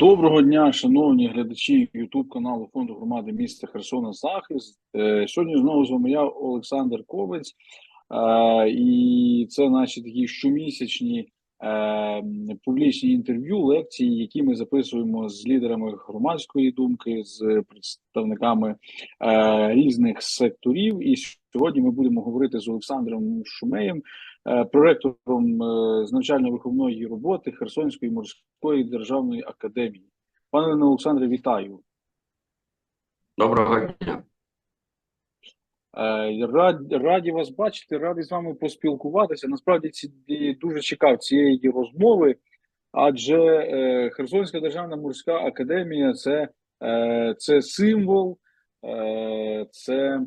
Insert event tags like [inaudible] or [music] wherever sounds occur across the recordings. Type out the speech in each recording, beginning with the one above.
Доброго дня, шановні глядачі YouTube каналу Фонду громади міста Херсона Захист. Е, Сьогодні знову з вами я, Олександр Ковець, Е, і це наші такі щомісячні е, публічні інтерв'ю, лекції, які ми записуємо з лідерами громадської думки, з представниками різних секторів. І сьогодні ми будемо говорити з Олександром Шумеєм, проректором е, з навчально-виховної роботи Херсонської морської державної академії. Пане Олександре, вітаю. Доброго дня. Е, Раді, раді вас бачити, радий з вами поспілкуватися. Насправді ці дуже чекав цієї розмови, адже е, Херсонська державна морська академія це, е, це символ, е, це,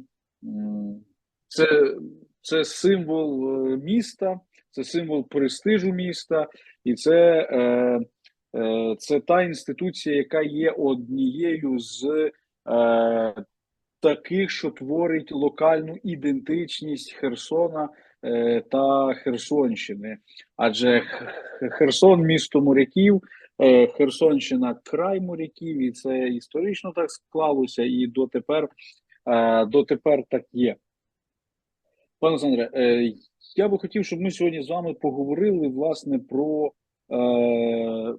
це, це символ е, міста, це символ престижу міста, і це, е, е, це та інституція, яка є однією з. Е, таких, що творить локальну ідентичність Херсона е, та Херсонщини. Адже Херсон місто моряків, е, Херсонщина край моряків, і це історично так склалося, і дотепер, е, дотепер так є. Пане Олександре, е, я би хотів, щоб ми сьогодні з вами поговорили власне про, е,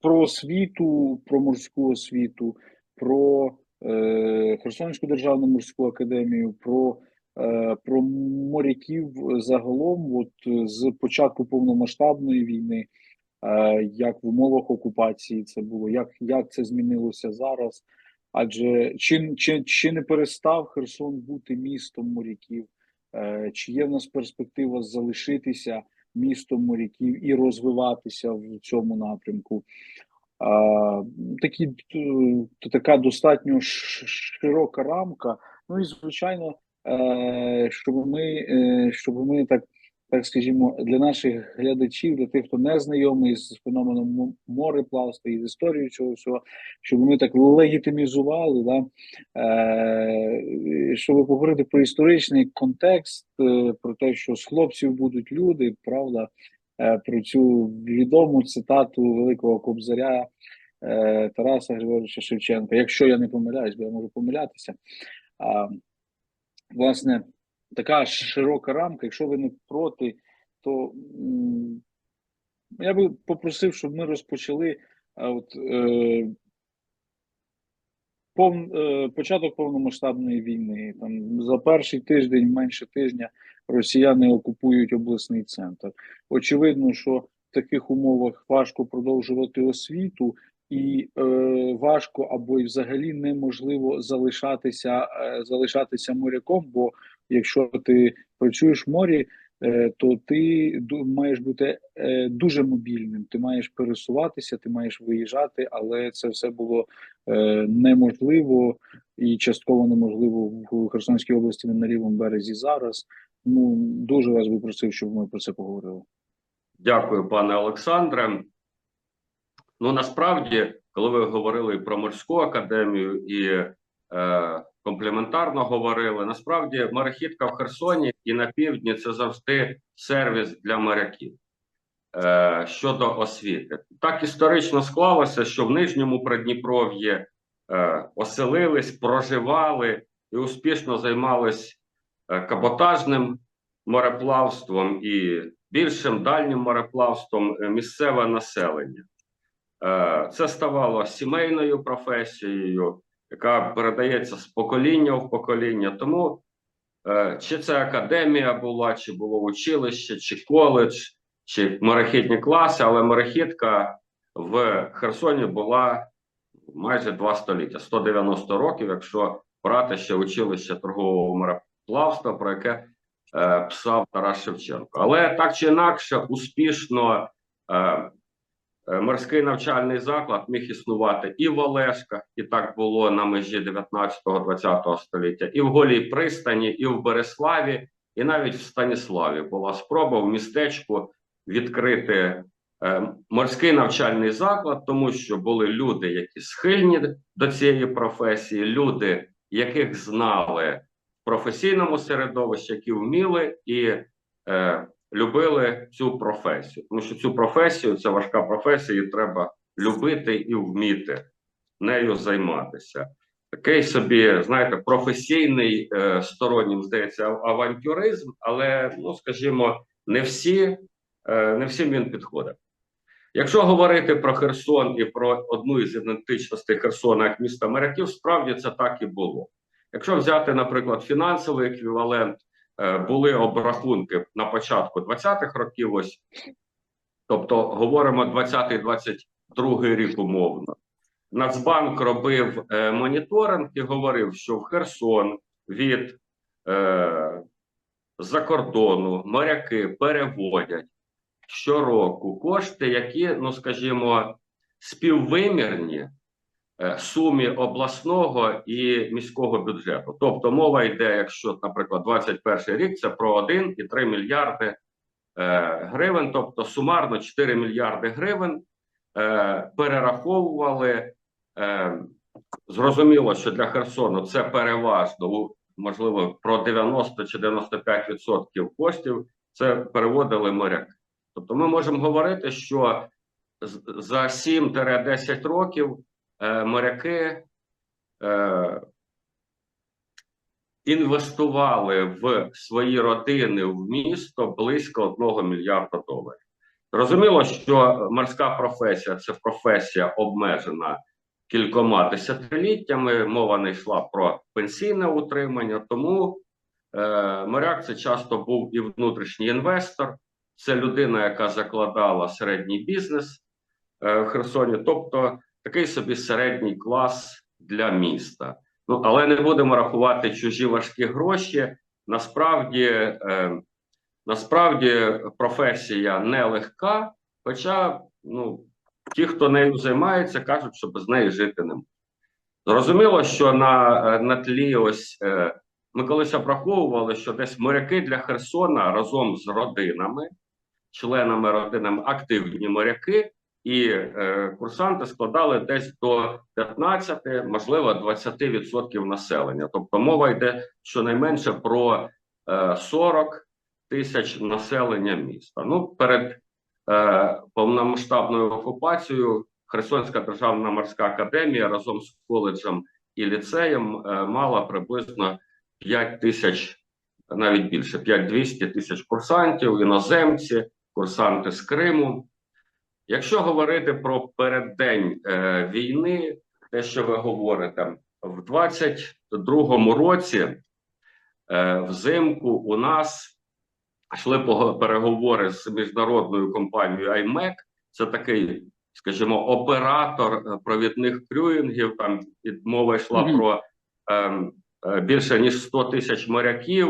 про освіту, про морську освіту, про е, Херсонську державну морську академію, про, про моряків загалом, от з початку повномасштабної війни, як в умовах окупації це було, як, як це змінилося зараз. Адже чи, чи, чи не перестав Херсон бути містом моряків? Е, Чи є в нас перспектива залишитися містом моряків і розвиватися в цьому напрямку? Такі, е, така достатньо широка рамка. Ну і звичайно, е, щоб ми, щоб ми так, так скажімо, для наших глядачів, для тих, хто не знайомий з феноменом мореплавства і з історією цього всього, щоб ми так легітимізували, да, е, щоб поговорити про історичний контекст, е, про те, що з хлопців будуть люди, правда, е, про цю відому цитату великого кобзаря е, Тараса Григоровича Шевченка. Якщо я не помиляюсь, бо я можу помилятися. А, власне, така широка рамка. Якщо ви не проти, то я би попросив, щоб ми розпочали от, е, пов, е, початок повномасштабної війни. Там за перший тиждень, менше тижня, росіяни окупують обласний центр. Очевидно, що в таких умовах важко продовжувати освіту, і е, важко або й взагалі неможливо залишатися, е, залишатися моряком. Бо якщо ти працюєш в морі, е, то ти маєш бути е, дуже мобільним. Ти маєш пересуватися, ти маєш виїжджати, але це все було е, неможливо і частково неможливо в Херсонській області на лівому березі зараз. Ну дуже вас би просив, щоб ми про це поговорили. Дякую, пане Олександре. Ну насправді, коли ви говорили про морську академію і е, комплементарно говорили, насправді морехідка в Херсоні і на півдні це завжди сервіс для моряків е, щодо освіти. Так історично склалося, що в нижньому Придніпров'ї е, оселились, проживали і успішно займались е, каботажним мореплавством і більшим дальнім мореплавством е, місцеве населення. Е, Це ставало сімейною професією, яка передається з покоління в покоління. Тому е, чи це академія була, чи було училище, чи коледж, чи морехідні класи, але морехідка в Херсоні була майже два століття, 190 років, якщо брати ще училище торгового мореплавства, про яке е, писав Тарас Шевченко. Але так чи інакше, успішно е, морський навчальний заклад міг існувати і в Олешках, і так було на межі 19-20 століття, і в Голій пристані, і в Береславі, і навіть в Станіславі була спроба в містечку відкрити е, морський навчальний заклад, тому що були люди, які схильні до цієї професії, люди, яких знали в професійному середовищі, які вміли і е, любили цю професію. Тому що цю професію це важка професія, і треба любити і вміти нею займатися. Такий собі, знаєте, професійний е, стороннім здається авантюризм, але ну скажімо, не всі, е, не всім він підходить. Якщо говорити про Херсон і про одну із ідентичностей Херсона як міста моряків, справді це так і було. Якщо взяти, наприклад, фінансовий еквівалент, були обрахунки на початку 20-х років, ось тобто говоримо 20-22 рік умовно. Нацбанк робив е, моніторинг і говорив, що в Херсон від е, за моряки переводять щороку кошти, які, ну скажімо, співвимірні е, сумі обласного і міського бюджету. Тобто мова йде, якщо, наприклад, 21 рік це про 1,3 мільярди е, гривень, тобто сумарно 4 мільярди гривень е, перераховували. Е, зрозуміло, що для Херсону це переважно, можливо, про 90 чи 95% коштів це переводили моряки. Тобто ми можемо говорити, що за 7-10 років е, моряки е, інвестували в свої родини в місто близько 1 мільярда доларів. Зрозуміло, що морська професія це професія обмежена кількома десятиліттями. Мова не йшла про пенсійне утримання, тому е, моряк це часто був і внутрішній інвестор, це людина, яка закладала середній бізнес е, в Херсоні, тобто такий собі середній клас для міста. Ну але не будемо рахувати чужі важкі гроші. Насправді, е, насправді професія нелегка, хоча ну, ті, хто нею займається, кажуть, що без неї жити не можна. Зрозуміло, що на, на тлі ось е, ми колись обраховували, що десь моряки для Херсона разом з родинами, членами родинами, активні моряки і е, курсанти складали десь до 15, можливо, 20% населення. Тобто мова йде щонайменше про е, 40 тисяч населення міста. Ну, перед е, повномасштабною окупацією Херсонська державна морська академія разом з коледжем і ліцеєм е, мала приблизно 5 тисяч, навіть більше 5-200 тисяч курсантів, іноземці, курсанти з Криму. Якщо говорити про переддень е, війни, те, що ви говорите, в 22-му році е, взимку у нас йшли переговори з міжнародною компанією IMEC. Це такий, скажімо, оператор е, провідних крюїнгів. Там мова йшла Мгм. про ем, е, більше ніж 100 тисяч моряків,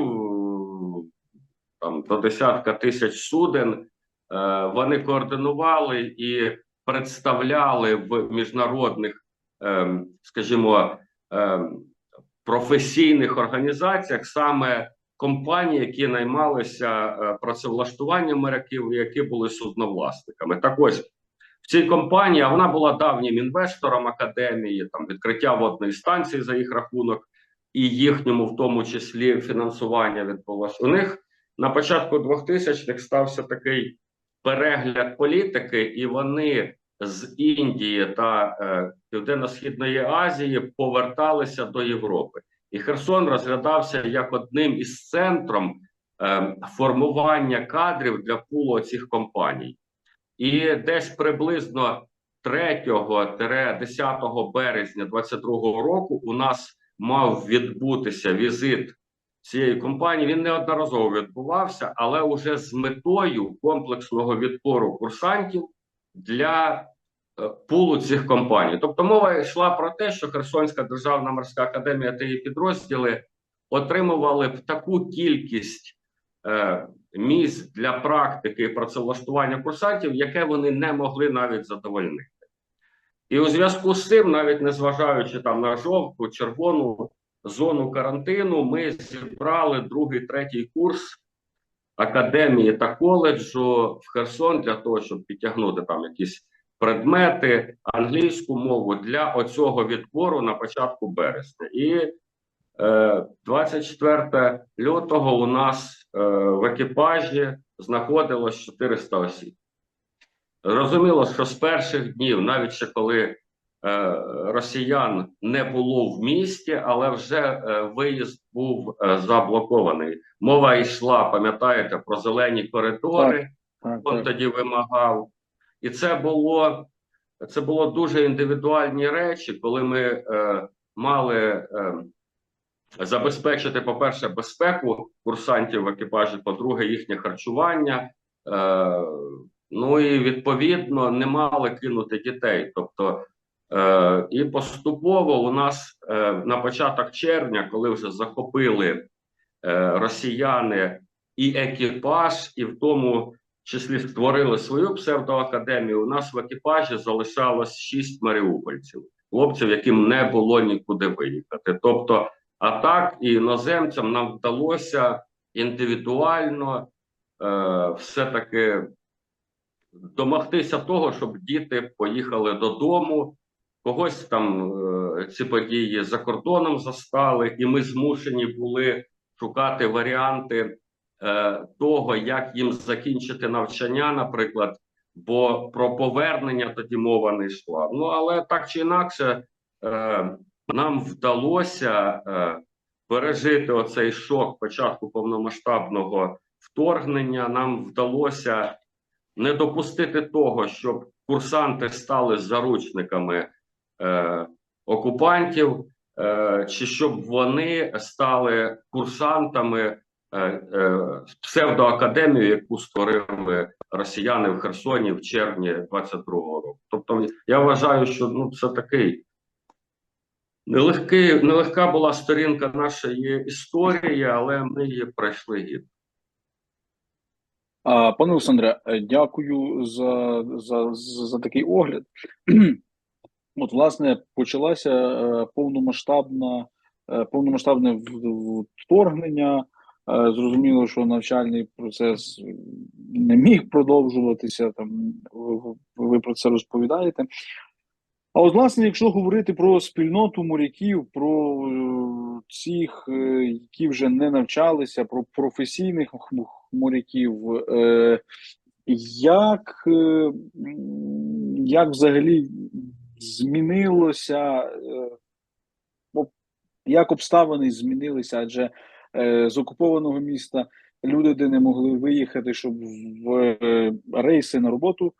там до десятка тисяч суден. Е, Вони координували і представляли в міжнародних, ем, скажімо, ем, професійних організаціях саме компанії, які наймалися е, працевлаштуванням моряків, які були судновласниками. Так ось в цій компанії вона була давнім інвестором академії, там відкриття водної станції за їх рахунок, і їхньому, в тому числі, фінансування відбулося. У них на початку 2000-х стався такий перегляд політики, і вони з Індії та е, Південно-Східної Азії поверталися до Європи. І Херсон розглядався як одним із центром е, формування кадрів для пулу цих компаній. І десь приблизно 3-10 березня 2022 року у нас мав відбутися візит цієї компанії. Він неодноразово відбувався, але уже з метою комплексного відбору курсантів для е, пулу цих компаній. Тобто мова йшла про те, що Херсонська державна морська академія та її підрозділи отримували б таку кількість е, місць для практики і працевлаштування курсантів, яке вони не могли навіть задовольнити. І у зв'язку з цим, навіть незважаючи там на жовту, червону зону карантину, ми зібрали другий, третій курс академії та коледжу в Херсон для того, щоб підтягнути там якісь предмети, англійську мову для оцього відбору на початку березня. І е, 24 лютого у нас е, в екіпажі знаходилось 400 осіб. Зрозуміло, що з перших днів, навіть ще коли е, росіян не було в місті, але вже е, виїзд був е, заблокований. Мова йшла, пам'ятаєте, про зелені коридори. Так, він так. тоді вимагав. І це було, це було дуже індивідуальні речі, коли ми е, мали е, забезпечити, по-перше, безпеку курсантів в екіпажі, по-друге, їхнє харчування. Е, ну і відповідно не мали кинути дітей. Тобто, е, і поступово у нас е, на початок червня, коли вже захопили е, росіяни і екіпаж, і в тому числі створили свою псевдоакадемію. У нас в екіпажі залишалось шість маріупольців, хлопців, яким не було нікуди виїхати. Тобто, а так і іноземцям нам вдалося індивідуально е, все-таки домогтися того, щоб діти поїхали додому. Когось там е, ці події за кордоном застали, і ми змушені були шукати варіанти е, того, як їм закінчити навчання, наприклад, бо про повернення тоді мова не йшла. Ну але так чи інакше, е, нам вдалося пережити оцей шок початку повномасштабного вторгнення. Нам вдалося не допустити того, щоб курсанти стали заручниками е, окупантів, е, чи щоб вони стали курсантами е, е, псевдоакадемії, яку створили росіяни в Херсоні в червні 22-го року. Тобто, я вважаю, що ну це такий нелегкий, нелегка була сторінка нашої історії, але ми її пройшли гідно. Пане Олександре, дякую за, за, за, за такий огляд. [clears throat] От, власне, почалася е, повномасштабна, е, повномасштабне вторгнення. Е, Зрозуміло, що навчальний процес не міг продовжуватися. Там ви, про це розповідаєте. А от, власне, якщо говорити про спільноту моряків, про цих, які вже не навчалися, про професійних моряків, як, як взагалі змінилося, е, як обставини змінилися? Адже е, з окупованого міста люди, де не могли виїхати, щоб в е, рейси на роботу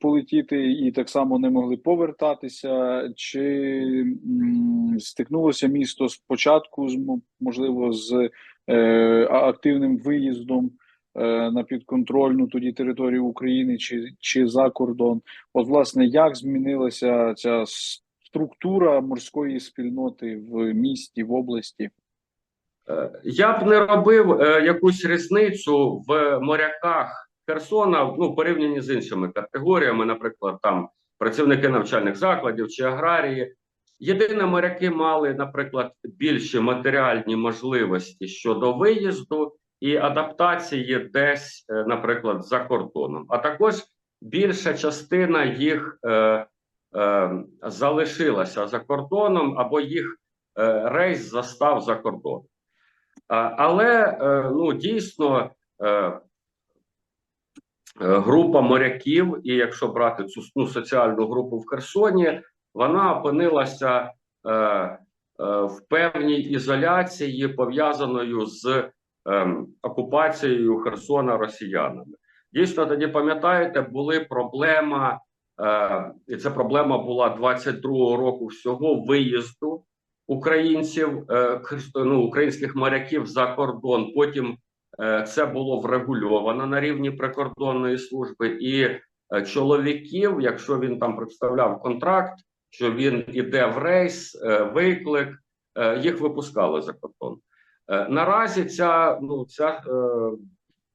полетіти, і так само не могли повертатися. Чи стикнулося місто спочатку можливо з активним виїздом на підконтрольну тоді територію України чи, чи за кордон? От, власне, як змінилася ця структура морської спільноти в місті, в області? Е, Я б не робив е, якусь різницю в моряках Херсона ну, порівняні з іншими категоріями, наприклад, там працівники навчальних закладів чи аграрії. Єдине, моряки мали, наприклад, більші матеріальні можливості щодо виїзду і адаптації десь, е, наприклад, за кордоном. А також більша частина їх е, е, залишилася за кордоном або їх е, рейс застав за кордоном. Але е, ну дійсно е, група моряків, і якщо брати цю ну, соціальну групу в Херсоні, вона опинилася в певній ізоляції, пов'язаною з окупацією Херсона росіянами. Дійсно, тоді пам'ятаєте, були проблема, е, і ця проблема була 22-го року всього виїзду українців, е, ну, українських моряків за кордон. Потім е, це було врегульовано на рівні прикордонної служби, і чоловіків, якщо він там представляв контракт, що він іде в рейс, виклик, їх випускали за кордон. Е, Наразі ця ну ця е,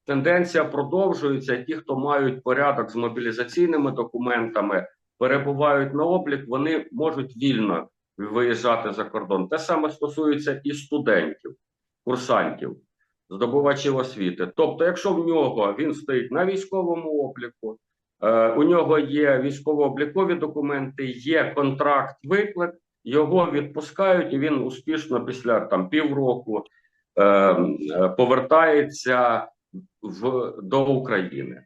тенденція продовжується. Ті, хто мають порядок з мобілізаційними документами, перебувають на облік, вони можуть вільно виїжджати за кордон. Те саме стосується і студентів, курсантів, здобувачів освіти. Тобто, якщо в нього він стоїть на військовому обліку, е, у нього є військово-облікові документи, є контракт, виклик, його відпускають, і він успішно після там півроку повертається в до України.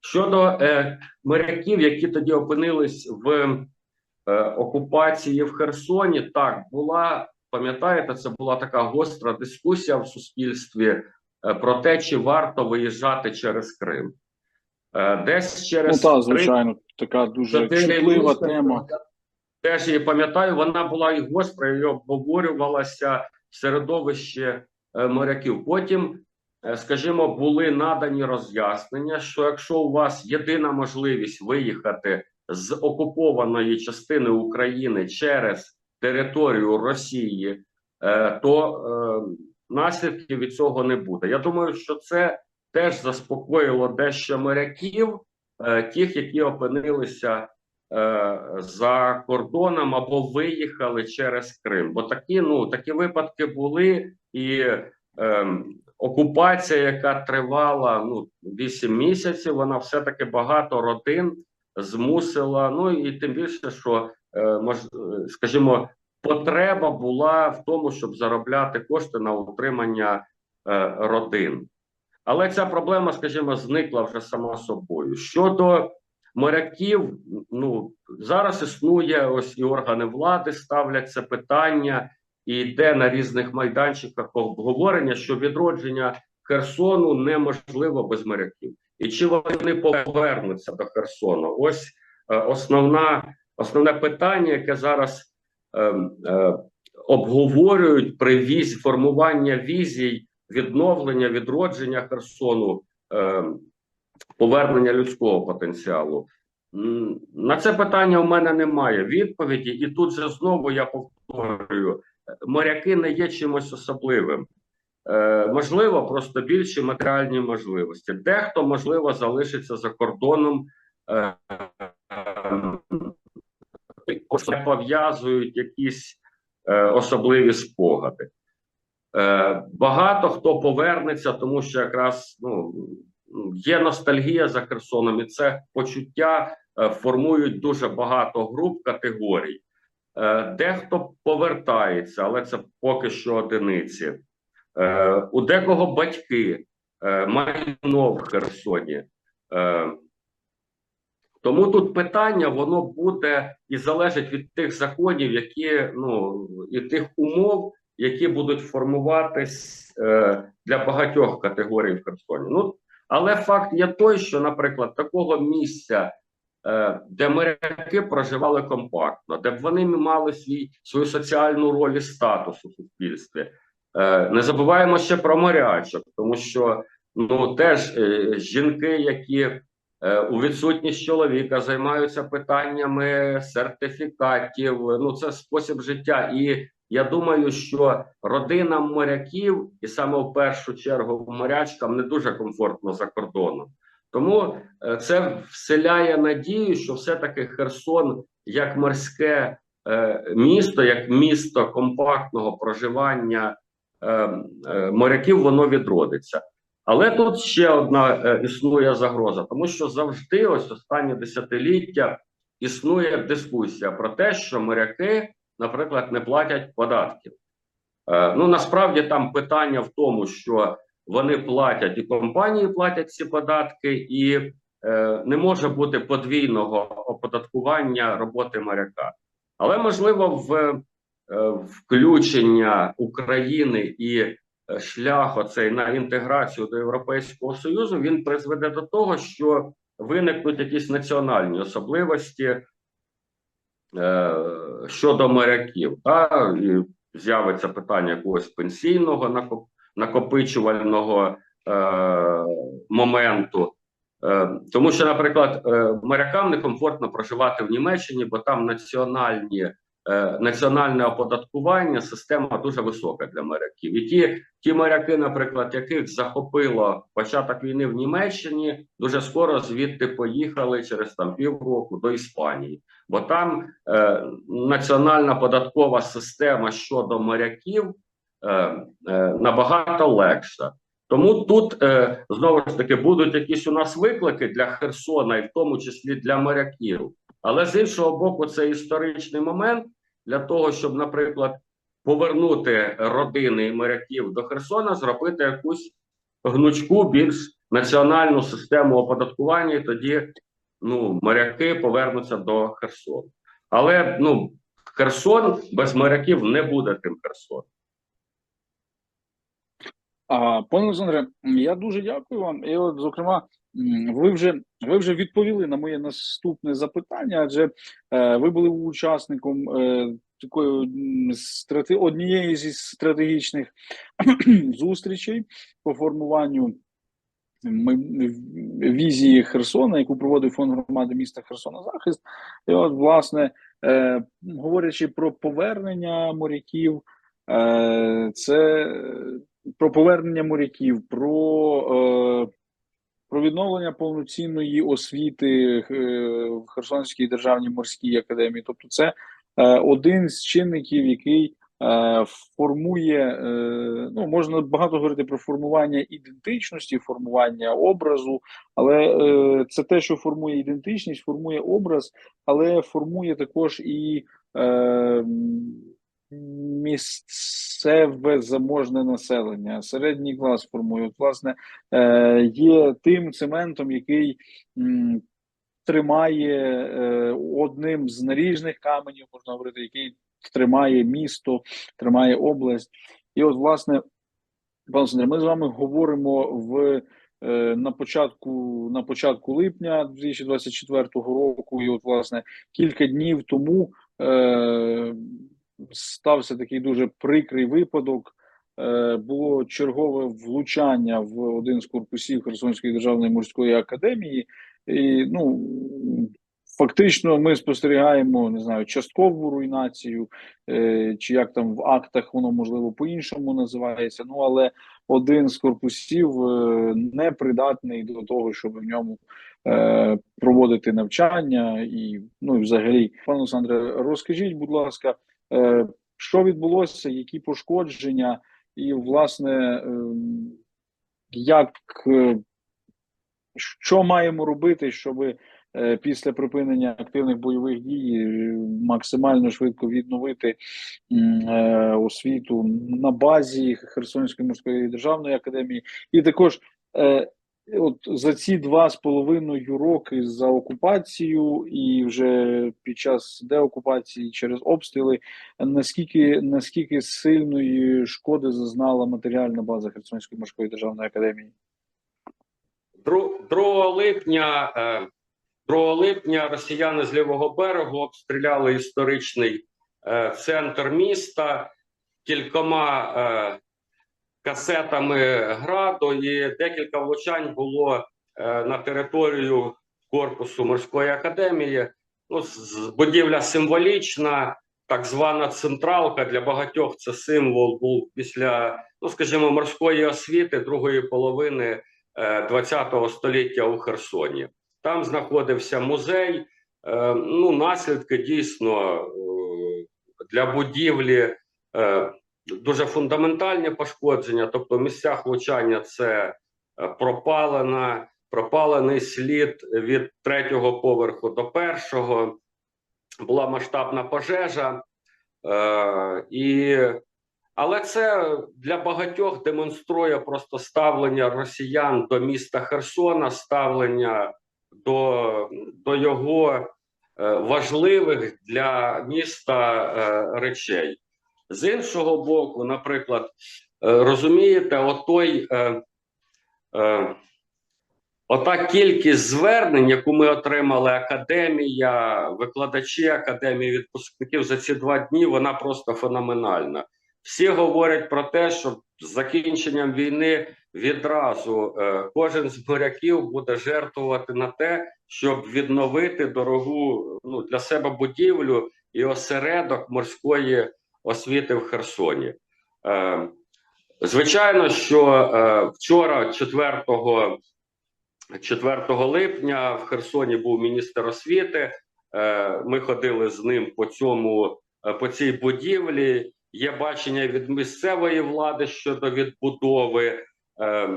Щодо е, моряків, які тоді опинились в е, окупації в Херсоні, так була, пам'ятаєте, це була така гостра дискусія в суспільстві е, про те, чи варто виїжджати через Крим. Е, десь Ну через так, три- звичайно, така дуже чутлива тема. Теж її пам'ятаю, вона була і гостра, і обговорювалася в середовищі моряків. Потім, е, скажімо, були надані роз'яснення, що якщо у вас єдина можливість виїхати з окупованої частини України через територію Росії, е, то е, наслідків від цього не буде. Я думаю, що це теж заспокоїло дещо моряків, е, тих, які опинилися е, за кордоном або виїхали через Крим. Бо такі, ну такі випадки були, і ем, окупація, яка тривала ну 8 місяців, вона все-таки багато родин змусила. Ну і тим більше, що е, мож, е, скажімо, потреба була в тому, щоб заробляти кошти на утримання е, родин. Але ця проблема, скажімо, зникла вже сама собою. Щодо моряків, ну зараз існує ось і органи влади ставлять це питання, і йде на різних майданчиках обговорення, що відродження Херсону неможливо без моряків. І чи вони повернуться до Херсону? Ось е, основна, основне питання, яке зараз е, е, обговорюють при візі формування візій відновлення, відродження Херсону, е, повернення людського потенціалу. На це питання у мене немає відповіді, і тут же знову я повторюю: моряки не є чимось особливим. Е, можливо, просто більші матеріальні можливості. Дехто, можливо, залишиться за кордоном, е, е, пов'язують якісь е, особливі спогади. Е, багато хто повернеться, тому що якраз ну, є ностальгія за Херсоном, і це почуття е, формують дуже багато груп категорій. Е, дехто повертається, але це поки що одиниці. Е, у декого батьки майно в Херсоні. Тому тут питання воно буде і залежить від тих законів, які ну і тих умов, які будуть формуватись для багатьох категорій в Херсоні. Ну але факт є той, що, наприклад, такого місця, е, де моряки проживали компактно, де б вони мали свій свою соціальну роль і статус у суспільстві. Е, не забуваємо ще про морячок, тому що ну теж е, жінки, які у відсутність чоловіка займаються питаннями сертифікатів. Ну це спосіб життя. І я думаю, що родинам моряків, і саме в першу чергу морячкам, не дуже комфортно за кордоном. Тому е, це вселяє надію, що все-таки Херсон як морське е, місто, як місто компактного проживання е, моряків, воно відродиться. Але тут ще одна існує загроза, тому що завжди, ось останні десятиліття, існує дискусія про те, що моряки, наприклад, не платять податків. Е, ну насправді там питання в тому, що вони платять і компанії платять ці податки, і е, не може бути подвійного оподаткування роботи моряка. Але можливо, в е, включення України і е, шлях оцей на інтеграцію до Європейського Союзу він призведе до того, що виникнуть якісь національні особливості щодо моряків. Та, з'явиться питання якогось пенсійного накопичувального е, моменту. Е, тому що, наприклад, е, морякам некомфортно проживати в Німеччині, бо там національні е, національне оподаткування система дуже висока для моряків. І ті, ті моряки, наприклад, яких захопило початок війни в Німеччині, дуже скоро звідти поїхали через там півроку до Іспанії, бо там е, національна податкова система щодо моряків е, е, набагато легша. Тому тут е, знову ж таки будуть якісь у нас виклики для Херсона, і в тому числі для моряків. Але з іншого боку, це історичний момент для того, щоб, наприклад, повернути родини моряків до Херсона, зробити якусь гнучку, більш національну систему оподаткування, і тоді ну, моряки повернуться до Херсону. Але ну, Херсон без моряків не буде тим Херсоном. Пане Олександре, я дуже дякую вам. І от, зокрема, ви вже ви вже відповіли на моє наступне запитання, адже е, ви були учасником е, такої страти... однієї зі стратегічних [clears throat] зустрічей по формуванню візії Херсона, яку проводив фонд громади міста Херсона захист. І от, власне, е, говорячи про повернення моряків, е, це про повернення моряків, про, е, про відновлення повноцінної освіти е, в Херсонській державній морській академії. Тобто, це е, один з чинників, який е, формує, ну можна багато говорити про формування ідентичності, формування образу, але це те, що формує ідентичність, формує образ, але формує також і місцеве заможне населення, середній клас формує. Власне, е, є тим цементом, який тримає е, одним з наріжних каменів, можна говорити, який тримає місто, тримає область. І от, власне, пане Олександре, ми з вами говоримо в е, на початку на початку липня 2024 року, і от, власне, кілька днів тому стався такий дуже прикрий випадок. Е, було чергове влучання в один з корпусів Херсонської державної морської академії, і ну фактично ми спостерігаємо не знаю часткову руйнацію, е, чи як там в актах воно можливо по-іншому називається. Ну але один з корпусів е, не придатний до того, щоб в ньому проводити навчання, і ну і взагалі, пане Олександре, розкажіть, будь ласка, що відбулося, які пошкодження, і власне, е, як е, що маємо робити, щоб е, після припинення активних бойових дій е, максимально швидко відновити е, освіту на базі Херсонської морської державної академії, і також е, от за ці два з половиною роки за окупацію, і вже час деокупації через обстріли, наскільки наскільки сильної шкоди зазнала матеріальна база Херсонської морської державної академії? 2 липня, е, 2 липня росіяни з лівого берегу обстріляли історичний е, центр міста кількома е, касетами граду, і декілька влучань було е, на територію корпусу морської академії. Ну, будівля символічна, так звана централка для багатьох це символ був після, ну скажімо, морської освіти другої половини ХХ століття у Херсоні. Там знаходився музей. Е, Ну, наслідки дійсно е, для будівлі е, дуже фундаментальні пошкодження. Тобто, в місцях влучання це е, пропалена, пропалений слід від третього поверху до першого. Була масштабна пожежа. Е, і але це для багатьох демонструє просто ставлення росіян до міста Херсона, ставлення до, до його е, важливих для міста е, речей. З іншого боку, наприклад, е, розумієте, отой, ота кількість звернень, яку ми отримали академія, викладачі академії, відпускників за ці два дні, вона просто феноменальна. Всі говорять про те, що з закінченням війни відразу е, кожен з моряків буде жертвувати на те, щоб відновити дорогу ну, для себе будівлю і осередок морської освіти в Херсоні. Е, звичайно, що е, вчора, 4, 4 липня, в Херсоні був міністр освіти. Е, ми ходили з ним по цьому е, по цій будівлі. Є бачення від місцевої влади щодо відбудови, е,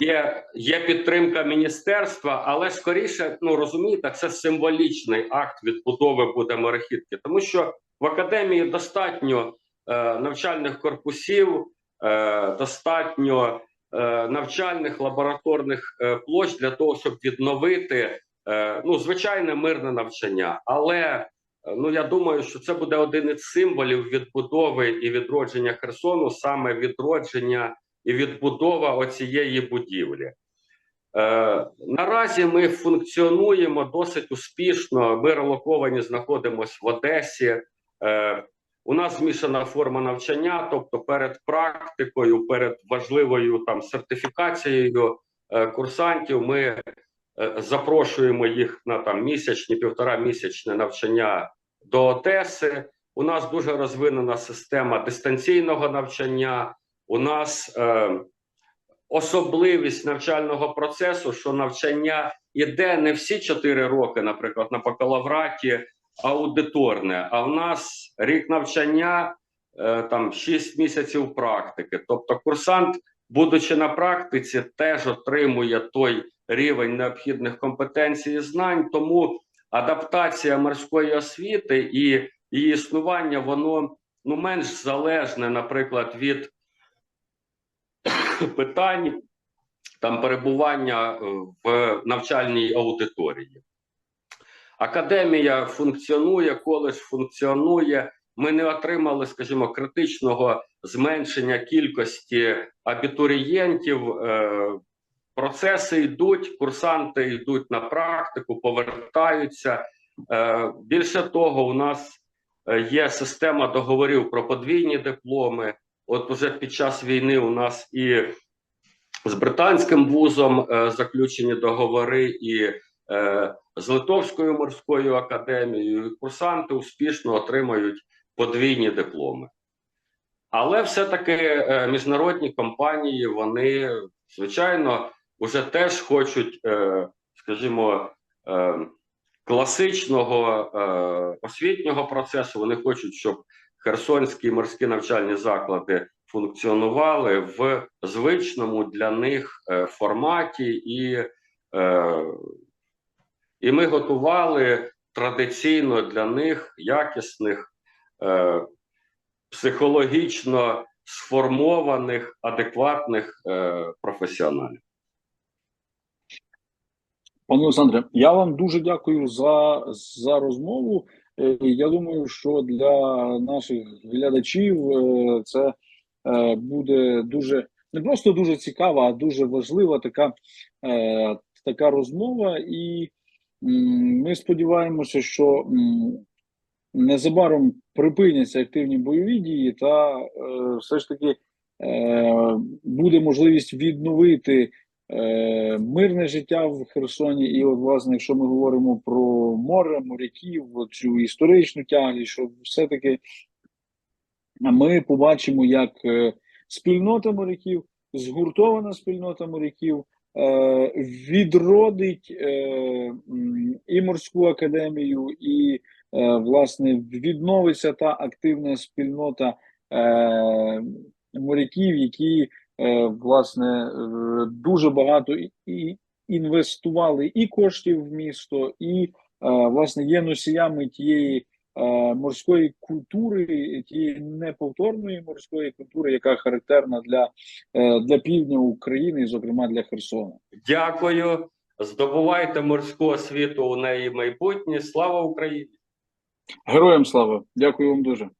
є, є підтримка міністерства, але скоріше, ну розумієте, це символічний акт відбудови буде морехідки, тому що в академії достатньо навчальних корпусів, достатньо навчальних лабораторних е, площ для того, щоб відновити е, ну, звичайне мирне навчання. Але е, ну я думаю, що це буде один із символів відбудови і відродження Херсону, саме відродження і відбудова оцієї будівлі. Е, наразі ми функціонуємо досить успішно. Ми релоковані, знаходимося в Одесі. Е, у нас змішана форма навчання, тобто перед практикою, перед важливою там сертифікацією е, курсантів, ми е, запрошуємо їх на там місячні, півтора місячне навчання до Одеси. У нас дуже розвинена система дистанційного навчання. У нас е, особливість навчального процесу, що навчання іде не всі 4 роки, наприклад, на бакалавраті аудиторне. А в нас рік навчання е, там 6 місяців практики. Тобто, курсант, будучи на практиці, теж отримує той рівень необхідних компетенцій і знань. Тому адаптація морської освіти і її існування, воно ну менш залежне, наприклад, від [coughs] питань там перебування е, в навчальній аудиторії. Академія функціонує, коледж функціонує. Ми не отримали, скажімо, критичного зменшення кількості абітурієнтів. Е, Процеси йдуть, курсанти йдуть на практику, повертаються. Е, Більше того, у нас е, є система договорів про подвійні дипломи. От уже під час війни у нас і з британським вузом заключені договори, і з Литовською морською академією. І курсанти успішно отримають подвійні дипломи. Але все-таки е, міжнародні компанії, вони, звичайно, вже теж хочуть, е, скажімо, е, класичного освітнього процесу. Вони хочуть, щоб херсонські морські навчальні заклади функціонували в звичному для них форматі, і, і ми готували традиційно для них якісних, е, психологічно сформованих, адекватних е, професіоналів. Пане Олександре, я вам дуже дякую за, за розмову. Е, Я думаю, що для наших глядачів е, це е, буде дуже не просто дуже цікава, а дуже важлива така, така розмова. І ми сподіваємося, що незабаром припиняться активні бойові дії, та е, все ж таки е, буде можливість відновити е, мирне життя в Херсоні. І, от, власне, якщо ми говоримо про море, моряків, цю історичну тяглість, що все-таки ми побачимо, як спільнота моряків, згуртована спільнота моряків. Е, Відродить е, і морську академію, і е, власне відновиться та активна спільнота моряків, які власне дуже багато і, інвестували і коштів в місто, і власне є носіями тієї морської культури, тієї неповторної морської культури, яка характерна для, е, для півдня України, і, зокрема для Херсона. Дякую. Здобувайте морську освіту у неї майбутнє. Слава Україні! Героям слава! Дякую вам дуже.